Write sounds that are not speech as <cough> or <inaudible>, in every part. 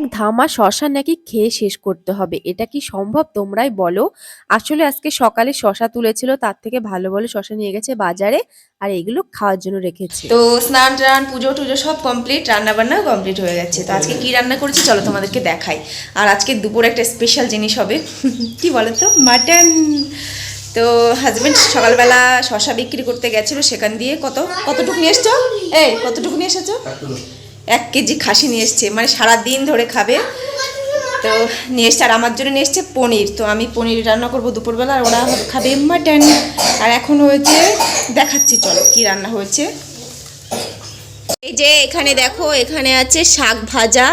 এক ধামা শশা নাকি খেয়ে শেষ করতে হবে। এটা কি সম্ভব তোমরাই বলো? আসলে আজকে সকালে শশা তুলেছিল তার থেকে ভালো ভালো শশা নিয়ে গেছে বাজারে আর এগুলো খাওয়ার জন্য রেখেছে। তো স্নান টান পুজো টুজো সব কমপ্লিট রান্না বান্নাও কমপ্লিট হয়ে গেছে। তো আজকে কি রান্না করেছি চলো তোমাদেরকে দেখাই। আর আজকে দুপুরে একটা স্পেশাল জিনিস হবে। <laughs> কি বলো তো মাটন। তো হাজবেন্ড সকালবেলা শশা বিক্রি করতে গেছিল সেখান দিয়ে কত? কতটুকু নিয়ে এসছো? এই কতটুকু নিয়ে এসেছ? এক কেজি খাসি নিয়ে এসছে মানে সারা দিন ধরে খাবে। তো নিয়ে এসছে, আর আমার জন্য নিয়ে এসছে পনির। তো আমি পনির রান্না করব দুপুরবেলা, আর ওরা খাবে মাটন আর এখন হয়েছে, দেখাচ্ছি, চলো কি রান্না হয়েছে। এই যে এখানে দেখো, এখানে আছে শাক ভাজা,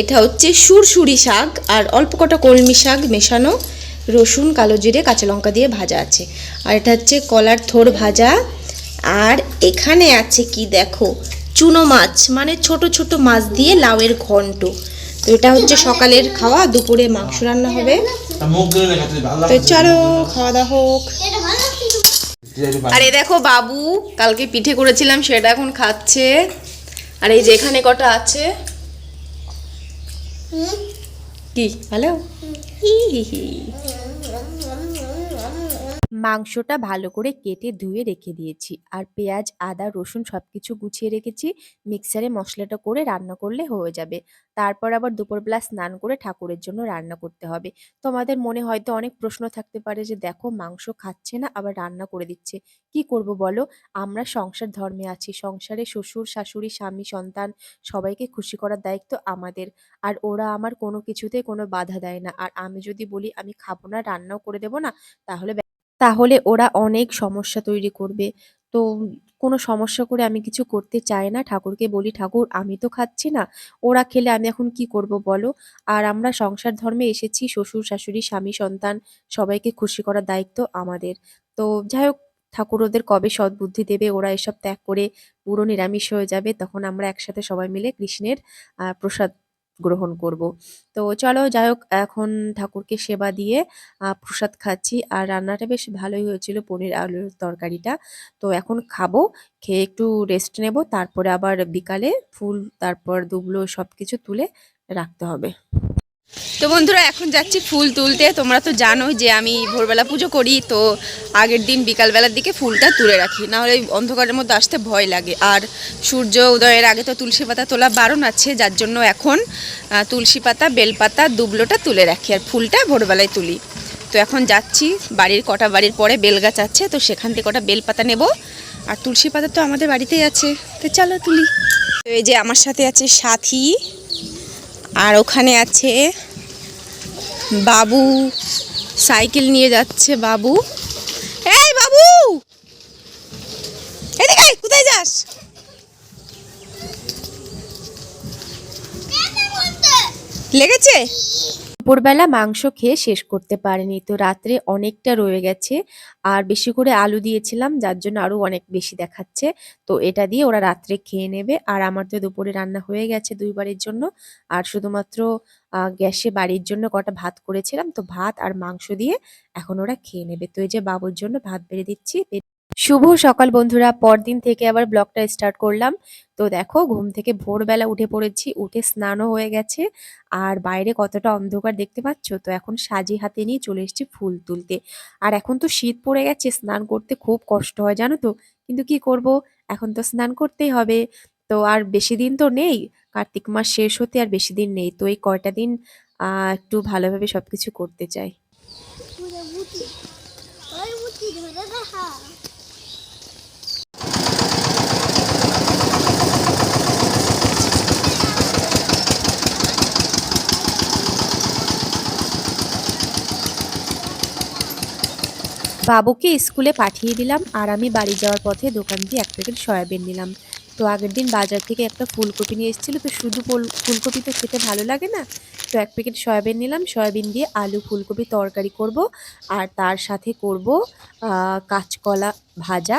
এটা হচ্ছে সুরসুরি শাক, আর অল্প কটা কলমি শাক মেশানো, রসুন, কালো জিরে, কাঁচা লঙ্কা দিয়ে ভাজা আছে। আর এটা হচ্ছে কলার থোর ভাজা। আর এখানে আছে কি দেখো চুনো মাছ মানে ছোট ছোট মাছ দিয়ে লাউয়ের ঘন্ট। তো এটা হচ্ছে সকালের খাওয়া দুপুরে মাংস রান্না হবে। তো চলো খাওয়া দাওয়া হোক। আর এই দেখো বাবু কালকে পিঠে করেছিলাম সেটা এখন খাচ্ছে। আর এই যে এখানে কটা আছে? কি? ভালো হি হি হি। মাংসটা ভালো করে কেটে ধুয়ে রেখে দিয়েছি। আর পেঁয়াজ, আদা, রসুন সবকিছু গুছিয়ে রেখেছি। মিক্সারে মশলাটা করে রান্না করলে হয়ে যাবে। তারপর আবার দুপুরবেলা স্নান করে ঠাকুরের জন্য রান্না করতে হবে। তোমাদের মনে হয়তো অনেক প্রশ্ন থাকতে পারে যে, দেখো, মাংস খাচ্ছে না, আবার রান্না করে দিচ্ছে। কি করব বলো? আমরা সংসার ধর্মে আছি। সংসারে শ্বশুর, শাশুড়ি, স্বামী, সন্তান সবাইকে খুশি করার দায়িত্ব আমাদের। আর ওরা আমার কোনো কিছুতে কোনো বাধা দেয় না। আর আমি যদি বলি, আমি খাব না, রান্নাও করে দেবো না, তাহলে তাহলে ওরা অনেক সমস্যা তৈরি করবে। তো কোনো সমস্যা করে আমি কিছু করতে চাই না। ঠাকুরকে বলি, ঠাকুর, আমি তো খাচ্ছি না। ওরা খেলে আমি এখন কি করব বলো? আর আমরা সংসার ধর্মে এসেছি, শ্বশুর, শাশুড়ি, স্বামী, সন্তান, সবাইকে খুশি করার দায়িত্ব আমাদের। তো যাই হোক, ঠাকুর ওদের কবে সদ্বুদ্ধি দেবে, ওরা এসব ত্যাগ করে পুরো নিরামিষ হয়ে যাবে, তখন আমরা একসাথে সবাই মিলে কৃষ্ণের প্রসাদ গ্রহণ করব। তো চলো যাই হোক এখন ঠাকুরকে সেবা দিয়ে প্রসাদ খাচ্ছি। আর রান্নাটা বেশ ভালোই হয়েছিল পনির আলুর তরকারিটা। তো এখন খাব, খেয়ে একটু রেস্ট নেব। তারপরে আবার বিকালে ফুল, তারপর দুবলো সব কিছু তুলে রাখতে হবে। তো বন্ধুরা, এখন যাচ্ছি ফুল তুলতে। তোমরা তো জানোই যে আমি ভোরবেলা পুজো করি, তো আগের দিন বিকালবেলার দিকে ফুলটা তুলে রাখি। না হলে ওই অন্ধকারের মধ্যে আসতে ভয় লাগে। আর সূর্য উদয়ের আগে তো তুলসী পাতা তোলা বারণ আছে, যার জন্য এখন তুলসী পাতা, বেলপাতা, দুবলোটা তুলে রাখি। আর ফুলটা ভোরবেলায় তুলি। তো এখন যাচ্ছি, বাড়ির কটা বাড়ির পরে বেলগাছ আছে, তো সেখান থেকে কটা বেলপাতা নেব। আর তুলসী পাতা তো আমাদের বাড়িতেই আছে, তো চলো তুলি। তো এই যে আমার সাথে আছে সাথী, আর ওখানে আছে বাবু সাইকেল নিয়ে যাচ্ছে বাবু। এই বাবু! কোথায় যাস? লেগেছে? দুপুরবেলা মাংস খেয়ে শেষ করতে পারিনি। তো রাত্রে অনেকটা রয়ে গেছে। আর বেশি করে আলু দিয়েছিলাম, যার জন্য আরও অনেক বেশি দেখাচ্ছে। তো এটা দিয়ে ওরা রাত্রে খেয়ে নেবে। আর আমার তো দুপুরে রান্না হয়ে গেছে দুইবারের জন্য। আর শুধুমাত্র গ্যাসে বাড়ির জন্য কটা ভাত করেছিলাম। তো ভাত আর মাংস দিয়ে এখন ওরা খেয়ে নেবে। তো এই যে বাবুর জন্য ভাত বেড়ে দিচ্ছি। শুভ সকাল বন্ধুরা, পরদিন থেকে আবার ব্লগটা স্টার্ট করলাম। তো দেখো, ঘুম থেকে ভোরবেলা উঠে পড়েছি, উঠে স্নানও হয়ে গেছে। আর বাইরে কতটা অন্ধকার দেখতে পাচ্ছ? তো এখন সাজি হাতে নিয়ে চলে এসেছি ফুল তুলতে। আর এখন তো শীত পড়ে গেছে, স্নান করতে খুব কষ্ট হয়, জানো তো? কিন্তু কি করব? এখন তো স্নান করতেই হবে। তো আর বেশি দিন তো নেই, কার্তিক মাস শেষ হতে আর বেশি দিন নেই। তো এই কয়টা দিন একটু ভালোভাবে সবকিছু করতে চাই পুরো বুটি ওই বুটি ধরে দেখা বাবুকে স্কুলে পাঠিয়ে দিলাম আর আমি বাড়ি যাওয়ার পথে দোকান দিয়ে এক প্যাকেট সয়াবিন নিলাম। তো আগের দিন বাজার থেকে একটা ফুলকপি নিয়ে এসেছিল, তো শুধু ফুল- ফুলকপি তো খেতে ভালো লাগে না? তো এক প্যাকেট সয়াবিন নিলাম, সয়াবিন দিয়ে আলু ফুলকপি তরকারি করব আর তার সাথে করব কাঁচকলা ভাজা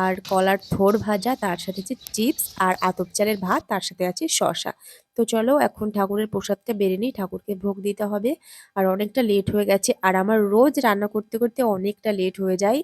আর কলার থোর ভাজা, তার সাথে আছে চিপস আর আতপ চালের ভাত, তার সাথে আছে শসা। তো চলো, এখন ঠাকুরের প্রসাদটা বেড়ে নিই। ঠাকুরকে ভোগ দিতে হবে। আর অনেকটা লেট হয়ে গেছে। আর আমার রোজ রান্না করতে করতে অনেকটা লেট হয়ে যায়।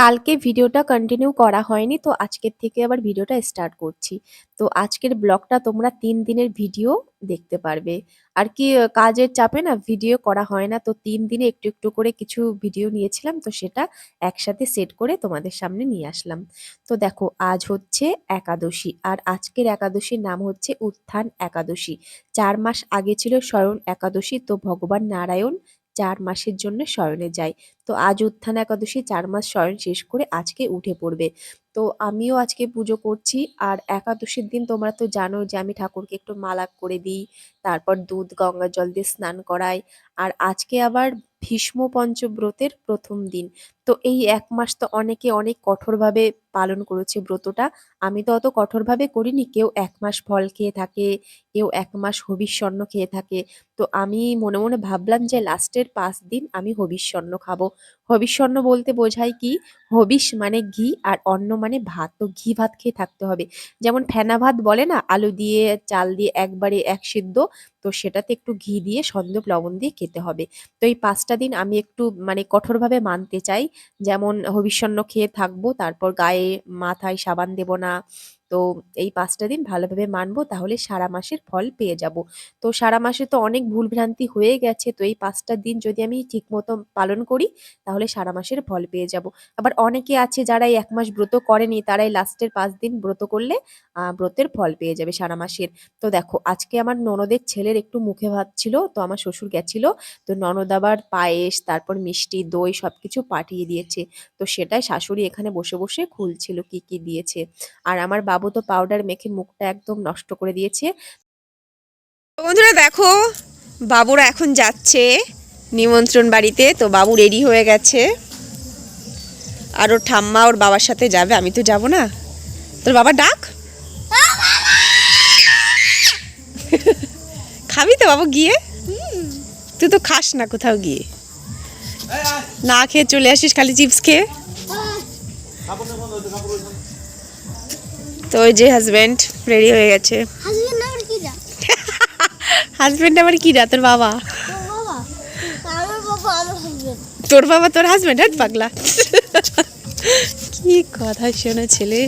কালকে ভিডিওটা কন্টিনিউ করা হয়নি, তো আজকের থেকে আবার ভিডিওটা স্টার্ট করছি। তো আজকের ব্লগটা তোমরা তিন দিনের ভিডিও দেখতে পারবে। আর কি কাজের চাপে না ভিডিও করা হয় না, তো তিন দিনে একটু একটু করে কিছু ভিডিও নিয়েছিলাম, তো সেটা একসাথে সেট করে তোমাদের সামনে নিয়ে আসলাম। তো দেখো, আজ হচ্ছে একাদশী, আর আজকের একাদশীর নাম হচ্ছে উত্থান একাদশী। চার মাস আগে ছিল স্বয়ং একাদশী, তো ভগবান নারায়ণ চার মাসের জন্য শয়নে যায় তো আজ উত্থান একাদশী, চার মাস শয়ন শেষ করে আজকে উঠে পড়বে। তো আমিও আজকে পুজো করছি। আর একাদশীর দিন তোমরা তো জানো যে আমি ঠাকুরকে একটু মালা করে দিই, তারপর দুধ, গঙ্গা জল দিয়ে স্নান করাই। আর আজকে আবার ভীষ্ম পঞ্চব্রতের প্রথম দিন। তো এই এক মাস তো অনেকে অনেক কঠোরভাবে পালন করেছে ব্রতটা। আমি তো অত কঠোরভাবে করিনি, কেউ এক মাস ফল খেয়ে থাকে, কেউ এক মাস হবিষ্যন্ন খেয়ে থাকে। তো আমি মনে মনে ভাবলাম যে লাস্টের পাঁচ দিন আমি হবিষ্যন্ন খাব। হবিষ্যন্ন বলতে বোঝায় কি? হবিষ মানে ঘি আর অন্ন মানে ভাত। তো ঘি ভাত খেয়ে থাকতে হবে। যেমন ফেনা ভাত বলে না, আলু দিয়ে, চাল দিয়ে একবারে এক সিদ্ধ, তো সেটাতে একটু ঘি দিয়ে সন্দেহ লবণ দিয়ে খেতে হবে। তো এই পাঁচটা দিন আমি একটু মানে কঠোরভাবে মানতে চাই। যেমন হবিষ্যন্ন খেয়ে থাকব তারপর গায়ে মাথায় সাবান দেব না তো এই পাঁচটা দিন ভালোভাবে মানবো, তাহলে সারা মাসের ফল পেয়ে যাব। তো সারা মাসে তো অনেক ভুলভ্রান্তি হয়ে গেছে, তো এই পাঁচটা দিন যদি আমি ঠিকমতো পালন করি, তাহলে সারা মাসের ফল পেয়ে যাব। আবার অনেকে আছে যারা এক মাস ব্রত করেনি, তারাই লাস্টের পাঁচ দিন ব্রত করলে ব্রতের ফল পেয়ে যাবে সারা মাসের। তো দেখো, আজকে আমার ননদের ছেলের একটু মুখে ভাত ছিল, তো আমার শ্বশুর গেছিল, তো ননদ আবার পায়েস, তারপর মিষ্টি, দই সব কিছু পাঠিয়ে দিয়েছে। তো সেটাই শাশুড়ি এখানে বসে বসে খুলছিল কি কি দিয়েছে। আর আমার বাবু তো পাউডার মেখে মুখটা একদম নষ্ট করে দিয়েছে। বন্ধুরা দেখো, বাবুরা এখন যাচ্ছে নিমন্ত্রণ বাড়িতে, তো বাবু রেডি হয়ে গেছে। আর ওর ঠাম্মা ওর বাবার সাথে যাবে, আমি তো যাব না। তোর বাবা ডাক? <laughs> খাবি তো বাবু গিয়ে? তুই তো খাস না কোথাও গিয়ে। না খেয়ে চলে আসিস, খালি চিপস খেয়ে। তো ওই যে হাজব্যান্ড রেডি হয়ে গেছে। হাজব্যান্ড আমার কি রাতের <laughs> বাবা? তোর বাবা? তোর বাবা তোর হাজব্যান্ড হাট পাগলা। <laughs> কি কথা শোনা ছেলে।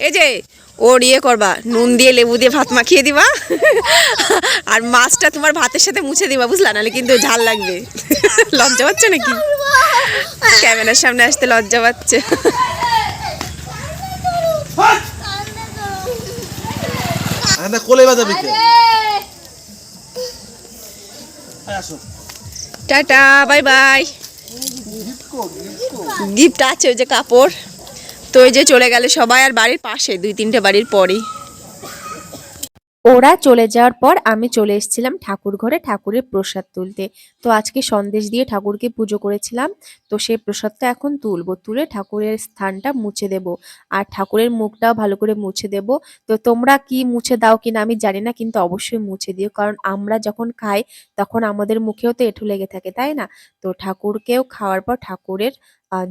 এই যে ওর ইয়ে করবা নুন দিয়ে লেবু দিয়ে ভাত মাখিয়ে দিবা <laughs> আর মাছটা তোমার ভাতের সাথে মুছে দিবা বুঝলা? নাহলে কিন্তু ঝাল লাগবে। লজ্জা পাচ্ছে নাকি? ক্যামেরার সামনে আসতে লজ্জা পাচ্ছে। একটা কোলে বাজাবি কে আসো। Tata bye bye. গিফট আছে ওই যে কাপড়। তো ওই যে চলে গেলে সবাই আর বাড়ির পাশে দুই তিনটে বাড়ির পরেই। ওরা চলে যাওয়ার পর আমি চলে এসেছিলাম ঠাকুর ঘরে ঠাকুরের প্রসাদ তুলতে। তো আজকে সন্দেশ দিয়ে ঠাকুরকে পুজো করেছিলাম। তো সেই প্রসাদটা এখন তুলবো, তুলে ঠাকুরের স্থানটা মুছে দেব। আর ঠাকুরের মুখটাও ভালো করে মুছে দেব। তো তোমরা কি মুছে দাও কিনা আমি জানি না, কিন্তু অবশ্যই মুছে দিও। কারণ আমরা যখন খাই, তখন আমাদের মুখেও তো এঁঠু লেগে থাকে, তাই না? তো ঠাকুরকেও খাওয়ার পর ঠাকুরের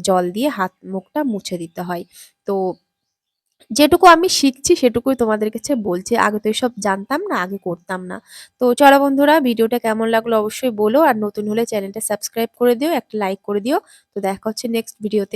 জল দিয়ে হাত মুখটা মুছে দিতে হয়। তো যেটুকু আমি শিখছি, সেটুকুই তোমাদের কাছে বলছি। আগে তো এসব জানতাম না, আগে করতাম না। তো চলো বন্ধুরা, ভিডিওটা কেমন লাগল অবশ্যই বলো। আর নতুন হলে চ্যানেলটা সাবস্ক্রাইব করে দিও, একটা লাইক করে দিও। তো দেখা হচ্ছে নেক্সট ভিডিওতে